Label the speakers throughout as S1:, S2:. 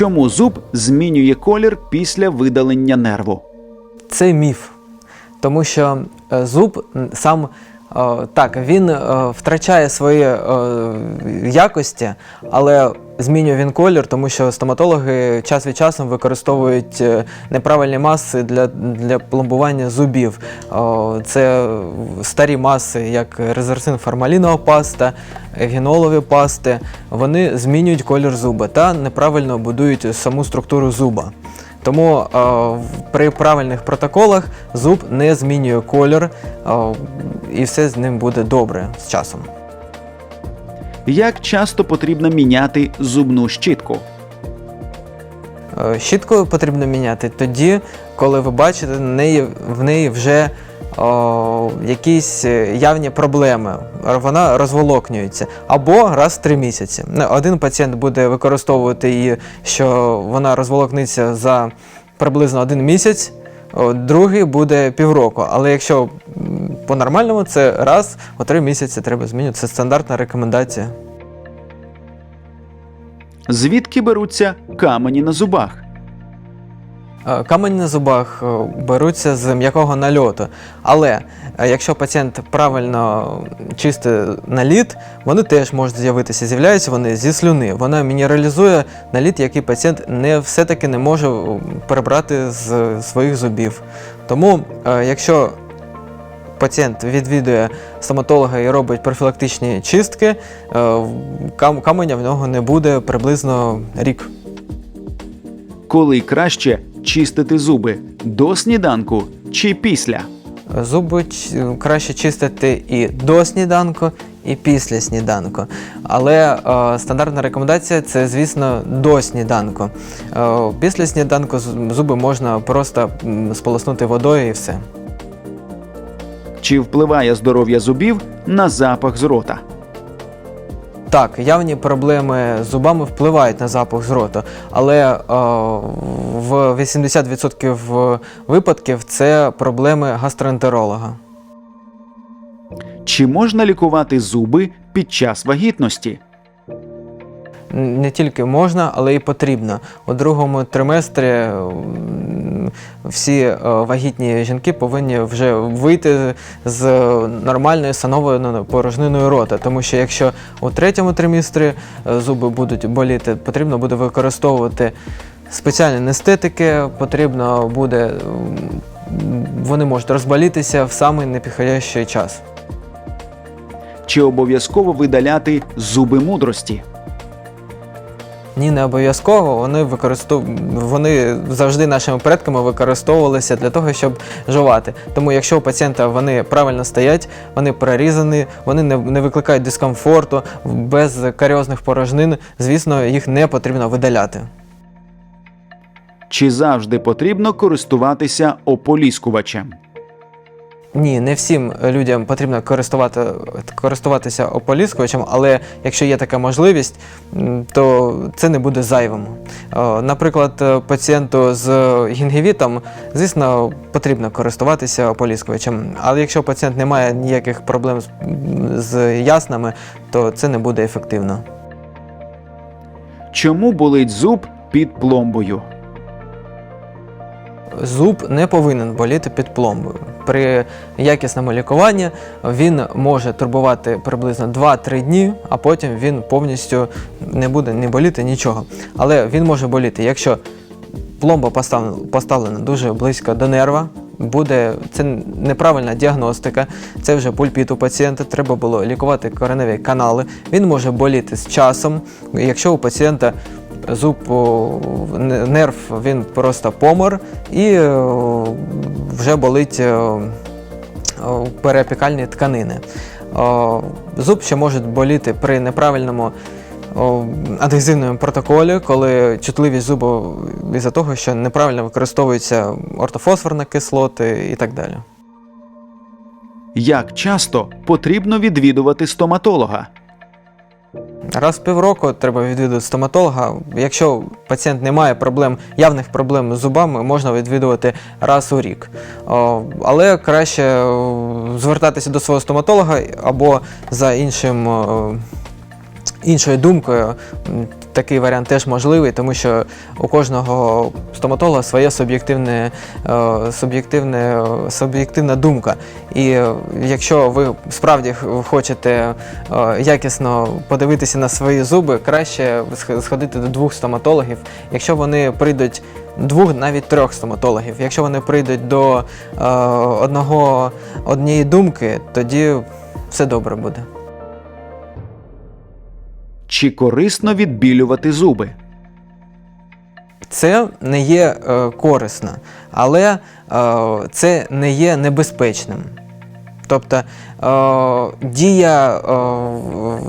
S1: Чому зуб змінює колір після видалення нерву?
S2: Це міф, тому що е, зуб сам так він е, втрачає свої е, якості, але змінює він колір, тому що стоматологи час від часу використовують е, неправильні маси для, для пломбування зубів. Це старі маси, як резерсин формалінова паста, генолові пасти. Вони змінюють колір зуба та неправильно будують саму структуру зуба. Тому е, при правильних протоколах зуб не змінює колір, е, і все з ним буде добре з часом.
S1: Як часто потрібно міняти зубну щітку?
S2: Е, Щітку потрібно міняти тоді, коли ви бачите в неї, в неї вже о, якісь е, явні проблеми. Вона розволокнюється. Або раз в три місяці. Ну, Один пацієнт буде використовувати її, що вона розволокнеться за приблизно один місяць. Другий буде півроку, але якщо по-нормальному, це раз у три місяці треба змінювати. Це стандартна рекомендація.
S1: Звідки беруться камені на зубах?
S2: Е, Камені на зубах е, беруться з м'якого нальоту. Але е, якщо пацієнт правильно чистить наліт, вони теж можуть з'явитися. З'являються вони зі слюни. Вона мінералізує наліт, який пацієнт не все-таки не може перебрати з своїх зубів. Тому, якщо пацієнт відвідує стоматолога і робить профілактичні чистки, каменя в нього не буде приблизно рік.
S1: Коли краще чистити зуби до сніданку чи після?
S2: Зуби краще чистити і до сніданку, і після сніданку. Але е, стандартна рекомендація це, звісно, до сніданку. Е, після сніданку зуби можна просто сполоснути водою і все.
S1: Чи впливає здоров'я зубів на запах з рота?
S2: Так, явні проблеми з зубами впливають на запах з роту, але е, в 80% випадків це проблеми гастроентеролога.
S1: Чи можна лікувати зуби під час вагітності?
S2: Не тільки можна, але й потрібно. У другому триместрі всі е, вагітні жінки повинні вже вийти з нормальною становою порожниною рота. Тому що якщо у третьому триместрі е, зуби будуть боліти, потрібно буде використовувати спеціальні анестетики, потрібно буде. Вони можуть розболітися в самий непідходящий час.
S1: Чи обов'язково видаляти зуби мудрості?
S2: Ні, не обов'язково. Вони використов... вони завжди нашими предками використовувалися для того, щоб жувати. Тому якщо у пацієнта вони правильно стоять, вони прорізані, вони не, не викликають дискомфорту, без каріозних порожнин, звісно, їх не потрібно видаляти.
S1: Чи завжди потрібно користуватися ополіскувачем?
S2: Ні, не всім людям потрібно користувати, користуватися ополіскувачем, але якщо є така можливість, то це не буде зайвим. Наприклад, е, пацієнту з гінгівітом, звісно, потрібно користуватися ополіскувачем. Але якщо пацієнт не має ніяких проблем з яснами, то це не буде ефективно.
S1: Чому болить зуб під пломбою?
S2: Зуб не повинен боліти під пломбою. При якісному лікуванні він може турбувати приблизно 2-3 дні, а потім він повністю не буде не боліти нічого. Але він може боліти, якщо пломба поставлена, дуже близько до нерва. Буде це неправильна діагностика, це вже пульпіт у пацієнта. Треба було лікувати кореневі канали. Він може боліти з часом. Якщо у пацієнта зуб нерв він просто помер і вже болить о, о, тканини. Зуб ще може боліти при неправильному адгезивному протоколі, коли чутливість зубу із-за того, що неправильно використовуються ортофосфорні кислоти і так далі.
S1: Як часто потрібно відвідувати стоматолога?
S2: Раз в півроку треба відвідувати стоматолога. Якщо пацієнт не має проблем, явних проблем з зубами, можна відвідувати раз у рік. Але краще звертатися до свого стоматолога або за іншим. Іншою думкою, такий варіант теж можливий, тому що у кожного стоматолога своє суб'єктивне, е, суб'єктивне, е, суб'єктивна думка. І е, якщо ви справді хочете якісно подивитися на свої зуби, краще сх- сходити до двох стоматологів. Якщо вони прийдуть двох, навіть трьох стоматологів, якщо вони прийдуть до одного однієї думки, тоді все добре буде.
S1: Чи корисно відбілювати зуби?
S2: Це не є е, корисно, але е, це не є небезпечним. Тобто е, дія е,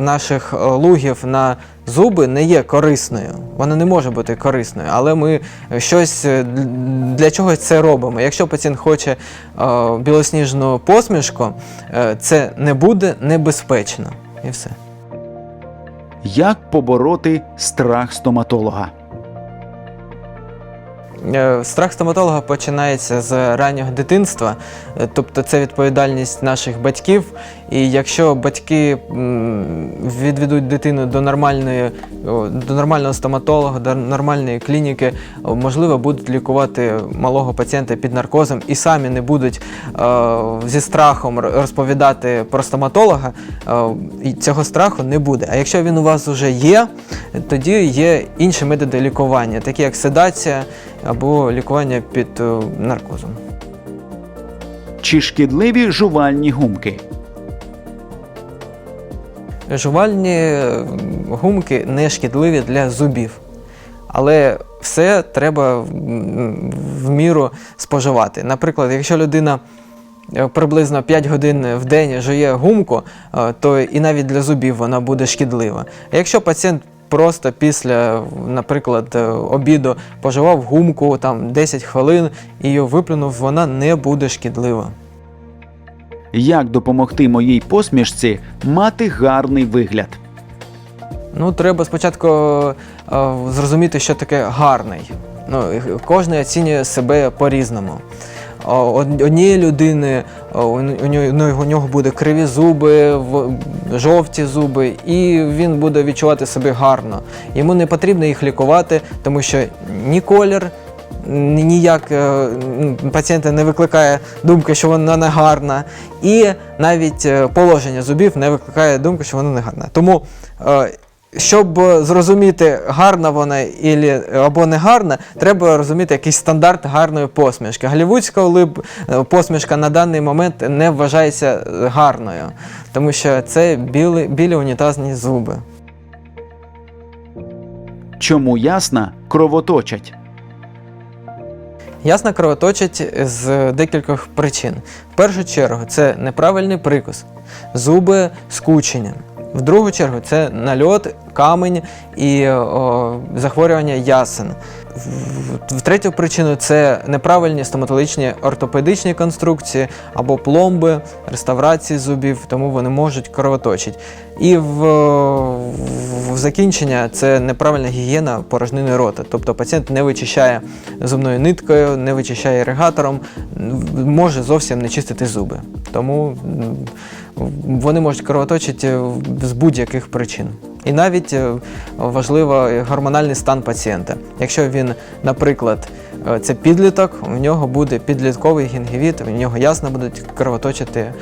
S2: наших е, лугів на зуби не є корисною. Вона не може бути корисною, але ми щось е, для чогось це робимо. Якщо пацієнт хоче е, білосніжну посмішку, е, це не буде небезпечно. І все.
S1: Як побороти страх стоматолога?
S2: Е, Страх стоматолога починається з раннього дитинства, е, тобто це відповідальність наших батьків. І якщо батьки відведуть дитину до нормальної, до нормального стоматолога, до нормальної клініки, можливо, будуть лікувати малого пацієнта під наркозом і самі не будуть е, зі страхом розповідати про стоматолога, цього страху не буде. А якщо він у вас вже є, тоді є інші методи лікування, такі як седація або лікування під е, наркозом.
S1: Чи шкідливі жувальні гумки?
S2: Жувальні е, гумки не шкідливі для зубів, але все треба в міру споживати. Наприклад, якщо людина е, приблизно 5 годин в день жує гумку, то і навіть для зубів вона буде шкідлива. А якщо пацієнт просто після, наприклад, е, обіду пожував гумку там 10 хвилин і її виплюнув, вона не буде шкідлива.
S1: Як допомогти моїй посмішці мати гарний вигляд?
S2: Ну, треба спочатку е, зрозуміти, що таке гарний. Ну, кожен оцінює себе по-різному. Однієї людини у нього, ну, у нього буде криві зуби, жовті зуби, і він буде відчувати себе гарно. Йому не потрібно їх лікувати, тому що ні колір, ні- ніяк е, пацієнта не викликає думки, що вона не гарна, і навіть е, положення зубів не викликає думки, що вона не гарна. Тому е, щоб е, зрозуміти, гарна вона ілі- або не гарна, треба розуміти якийсь стандарт гарної посмішки. Голлівудська улиб- е, посмішка на даний момент не вважається е, гарною, тому що це білі, білі унітазні зуби.
S1: Чому ясна кровоточать?
S2: Ясно кровоточить з декількох причин. В першу чергу це неправильний прикус, зуби скучення. В другу чергу це нальот, камень і о, захворювання ясен. Третю причину це неправильні стоматологічні ортопедичні конструкції або пломби, реставрації зубів, тому вони можуть кровоточити. І в, в закінчення це неправильна гігієна порожнини рота. Тобто пацієнт не вичищає зубною ниткою, не вичищає іригатором, може зовсім не чистити зуби. Тому вони можуть кровоточити з будь-яких причин. І навіть е, важливо гормональний стан пацієнта. Якщо він, наприклад, е, це підліток, у нього буде підлітковий гінгівіт, у нього ясно будуть кровоточити е,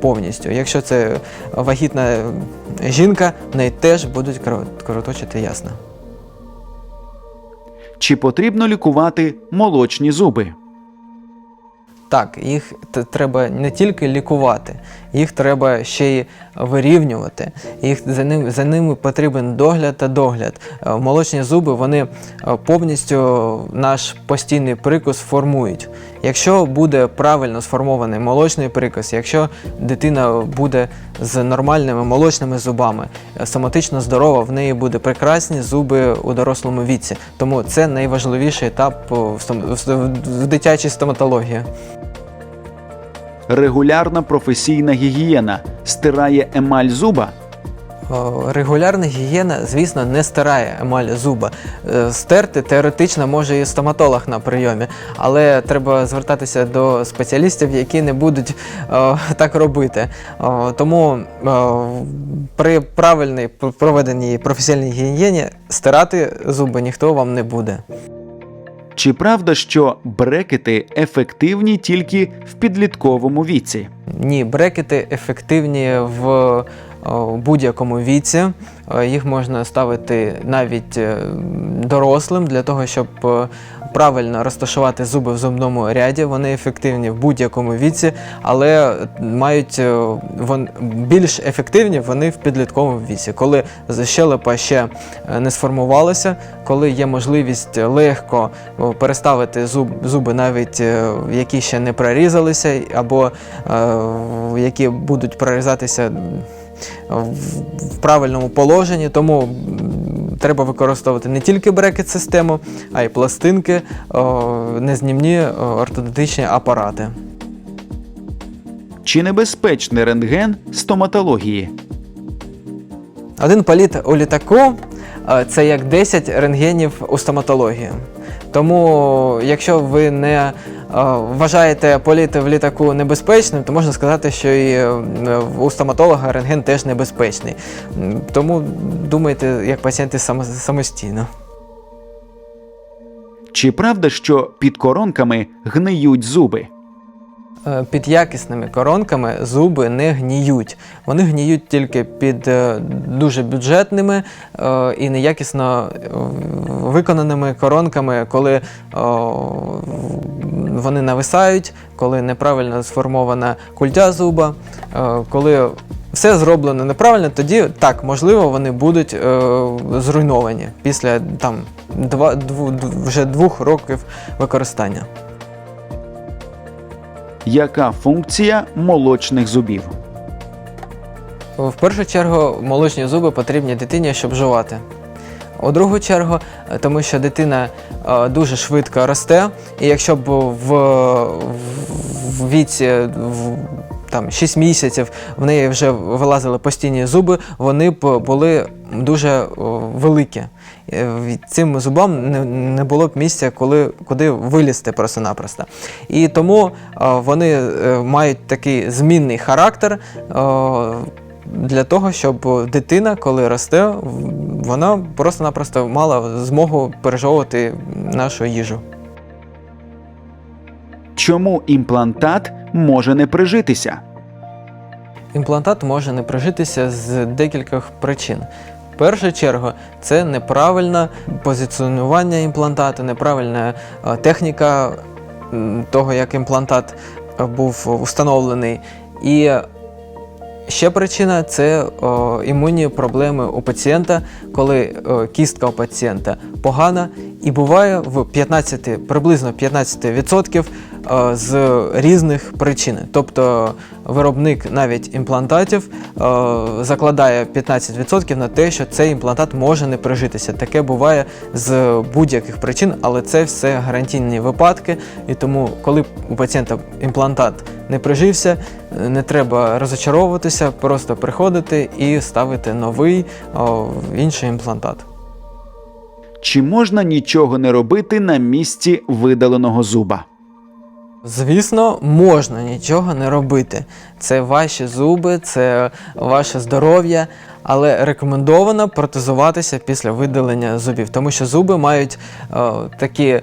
S2: повністю. Якщо це вагітна жінка, в неї теж будуть кровоточити ясно.
S1: Чи потрібно лікувати молочні зуби?
S2: Так, їх треба не тільки лікувати, їх треба ще й вирівнювати. Їх за ним за ними потрібен догляд та догляд. Е, Молочні зуби вони е, повністю наш постійний прикус формують. Якщо буде правильно сформований молочний прикус, якщо дитина буде з нормальними молочними зубами, е, соматично здорова, в неї буде прекрасні зуби у дорослому віці. Тому це найважливіший етап в дитячій стоматології.
S1: Регулярна професійна гігієна стирає емаль зуба?
S2: О, Регулярна гігієна, звісно, не стирає емаль зуба. Е, Стерти теоретично може і стоматолог на прийомі, але треба звертатися до спеціалістів, які не будуть о, так робити. О, Тому о, при правильній проведеній професійній гігієні стирати зуби ніхто вам не буде.
S1: Чи правда, що брекети ефективні тільки в підлітковому віці?
S2: Ні, брекети ефективні в о, будь-якому віці. Е, Їх можна ставити навіть е, дорослим для того, щоб е, правильно розташувати зуби в зубному ряді. Вони ефективні в будь-якому віці, але мають е, більш ефективні вони в підлітковому віці, коли щелепа ще е, не сформувалася, коли є можливість легко переставити зуб, зуби, навіть е, які ще не прорізалися, або е, які будуть прорізатися в, правильному положенні. Тому треба використовувати не тільки брекет-систему, а й пластинки, незнімні ортодонтичні апарати.
S1: Чи небезпечний рентген стоматології?
S2: Один політ у літаку е, це як 10 рентгенів у стоматології. Тому, якщо ви не вважаєте політ в літаку небезпечним, то можна сказати, що і е, у стоматолога рентген теж небезпечний. Тому думайте, як пацієнти самостійно.
S1: Чи правда, що під коронками гниють зуби?
S2: Е, Під якісними коронками зуби не гніють. Вони гніють тільки під е, дуже бюджетними е, і неякісно виконаними коронками, коли вони нависають, коли неправильно сформована культя зуба, коли все зроблено неправильно, тоді так, можливо, вони будуть зруйновані після там, два, дв- вже двох років використання.
S1: Яка функція молочних зубів?
S2: В першу чергу молочні зуби потрібні дитині, щоб жувати. У другу чергу, е, тому що дитина е, дуже швидко росте, і якщо б в, в, віці в, там, 6 місяців в неї вже вилазили постійні зуби, вони б були дуже о, великі. Е, Цим зубам не, було б місця, коли, куди вилізти просто-напросто. І тому е, вони е, мають такий змінний характер. для того, щоб дитина, коли росте, вона просто-напросто мала змогу пережовувати нашу їжу.
S1: Чому імплантат може не прижитися?
S2: Імплантат може не прижитися з декількох причин. Першу чергу, це неправильне позиціонування імплантату, неправильна е, техніка того, як імплантат е, був установлений. І ще причина це імунні проблеми у пацієнта, коли кістка у пацієнта погана, і буває в 15, приблизно 15% е, з різних причин. Тобто виробник навіть імплантатів е, закладає 15% на те, що цей імплантат може не прижитися. Таке буває з будь-яких причин, але це все гарантійні випадки. І тому, коли у пацієнта імплантат не прижився, е, не треба розочаровуватися, просто приходити і ставити новий інший імплантат.
S1: Чи можна нічого не робити на місці видаленого зуба?
S2: Звісно, можна нічого не робити. Це ваші зуби, це ваше здоров'я, але рекомендовано протезуватися після видалення зубів, тому що зуби мають е, такі е,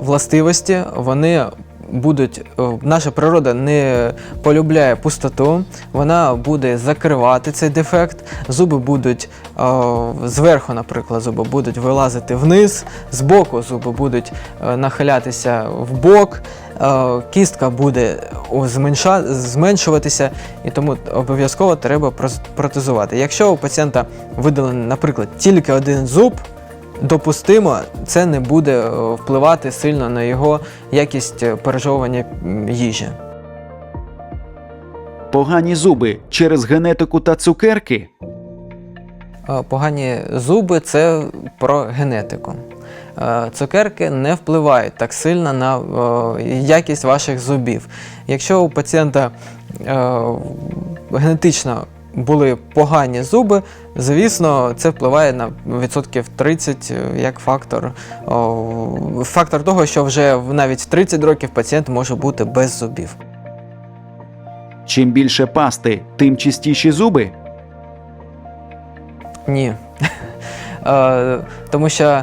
S2: властивості, вони. Будуть е, наша природа не полюбляє пустоту, вона буде закривати цей дефект. Зуби будуть е, зверху, наприклад, зуби будуть вилазити вниз, збоку зуби будуть е, нахилятися в бок, кістка буде зменшуватися, і тому обов'язково треба протезувати. Якщо у пацієнта видалений, наприклад, тільки один зуб, допустимо, це не буде е, впливати сильно на його якість е, пережовування їжі.
S1: Погані зуби через генетику та цукерки?
S2: Е, Погані зуби це про генетику. Е, Цукерки не впливають так сильно на е, якість ваших зубів. Якщо у пацієнта е, генетично були погані зуби, звісно, це впливає на відсотків 30 е, як фактор. Фактор того, що вже навіть в 30 років пацієнт може бути без зубів.
S1: Чим більше пасти, тим чистіші зуби.
S2: Ні. Тому що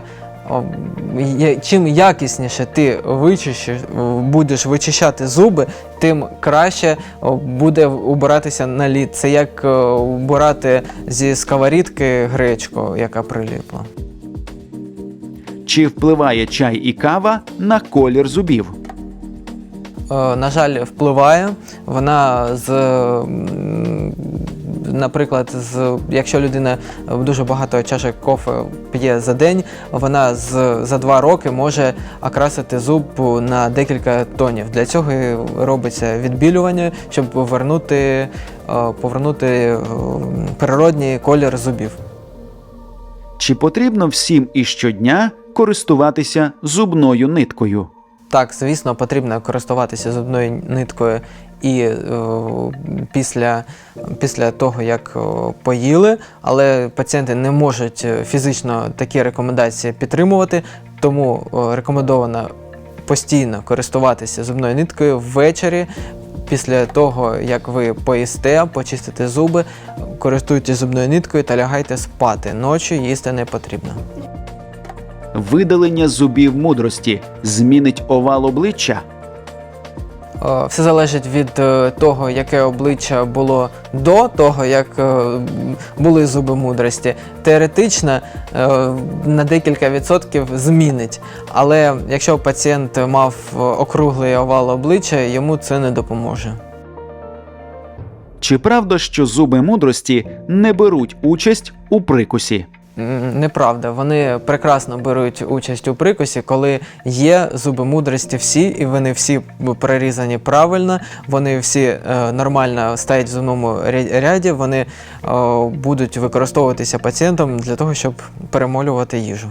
S2: чим якісніше ти вичищиш, будеш вичищати зуби, тим краще буде убиратися наліт. Це як е, убирати зі сковорідки гречку, яка приліпла.
S1: Чи впливає чай і кава на колір зубів?
S2: Е, На жаль, впливає. Вона з, наприклад, з, якщо людина дуже багато чашок кофе п'є за день, вона з, за два роки може окрасити зуб на декілька тонів. Для цього і робиться відбілювання, щоб повернути, е, повернути е, природній колір зубів.
S1: Чи потрібно всім і щодня користуватися зубною ниткою?
S2: Так, звісно, потрібно користуватися зубною ниткою і е, після, після того, як е, поїли, але пацієнти не можуть е, фізично такі рекомендації підтримувати, тому рекомендовано постійно користуватися зубною ниткою ввечері. Після того, як ви поїсте, почистите зуби, користуйтесь зубною ниткою та лягайте спати. Ночі їсти не потрібно.
S1: Видалення зубів мудрості змінить овал обличчя?
S2: Е, Все залежить від е, того, яке обличчя було до того, як е, були зуби мудрості. Теоретично на декілька відсотків змінить. Але якщо пацієнт мав округлий овал обличчя, йому це не допоможе.
S1: Чи правда, що зуби мудрості не беруть участь у прикусі?
S2: Неправда, вони прекрасно беруть участь у прикусі, коли є зуби мудрості всі, і вони всі прорізані правильно, вони всі е, нормально стоять в зубному ряді, вони е, будуть використовуватися пацієнтом для того, щоб перемолювати їжу.